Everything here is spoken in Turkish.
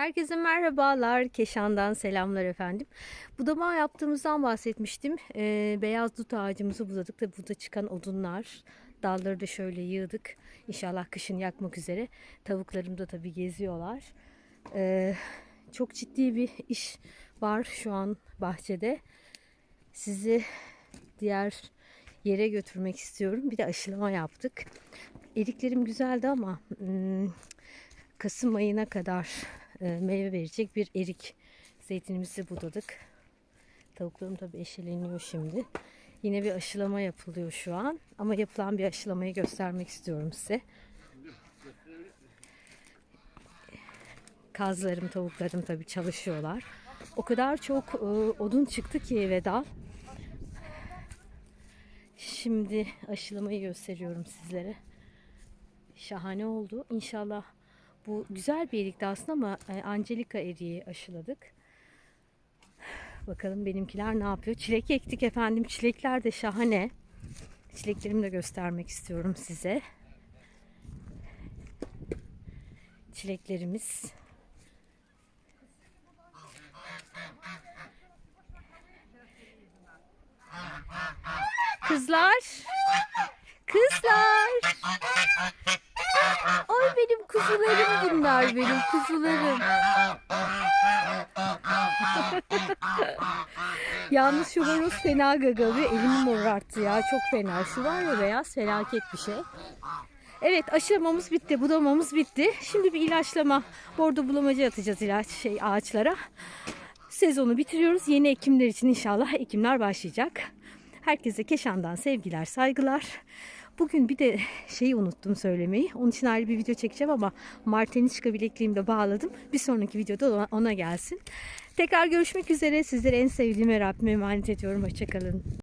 Herkese merhabalar. Keşan'dan selamlar efendim. Budama yaptığımızdan bahsetmiştim. Ee, beyaz dut ağacımızı budadık da burada çıkan odunlar. Dalları da şöyle yığdık. İnşallah kışın yakmak üzere. Tavuklarım da tabii geziyorlar. Ee, çok ciddi bir iş var şu an bahçede. Sizi diğer yere götürmek istiyorum. Bir de aşılama yaptık. Eriklerim güzeldi ama hmm, Kasım ayına kadar meyve verecek bir erik zeytinimizi budadık. Tavuklarım tabii eşeleniyor şimdi. Yine bir aşılama yapılıyor şu an. Ama yapılan bir aşılamayı göstermek istiyorum size. Kazlarım, tavuklarım tabii çalışıyorlar. O kadar çok e, odun çıktı ki eve dal. Şimdi aşılamayı gösteriyorum sizlere. Şahane oldu. İnşallah bu güzel bir erikti aslında ama e, Angelika eriği aşıladık. Bakalım benimkiler ne yapıyor. Çilek ektik efendim. Çilekler de şahane. Çileklerimi de göstermek istiyorum size. Çileklerimiz. Kızlar. Kızlar. Benim kuzularım bunlar benim kuzularım. Yalnız şu horoz fena gagalıyor. Elimi morarttı ya. Çok fena. Şu var ya beyaz felaket bir şey. Evet aşılamamız bitti. Budamamız bitti. Şimdi bir ilaçlama. Bordo bulamacı atacağız ilaç şey ağaçlara. Sezonu bitiriyoruz. Yeni ekimler için inşallah ekimler başlayacak. Herkese Keşan'dan sevgiler, saygılar. Bugün bir de şeyi unuttum söylemeyi. Onun için ayrı bir video çekeceğim ama Marteniçka bilekliğimi de bağladım. Bir sonraki videoda ona- gelsin. Tekrar görüşmek üzere. Sizleri en sevdiğim ve Rabbime emanet ediyorum. Hoşçakalın.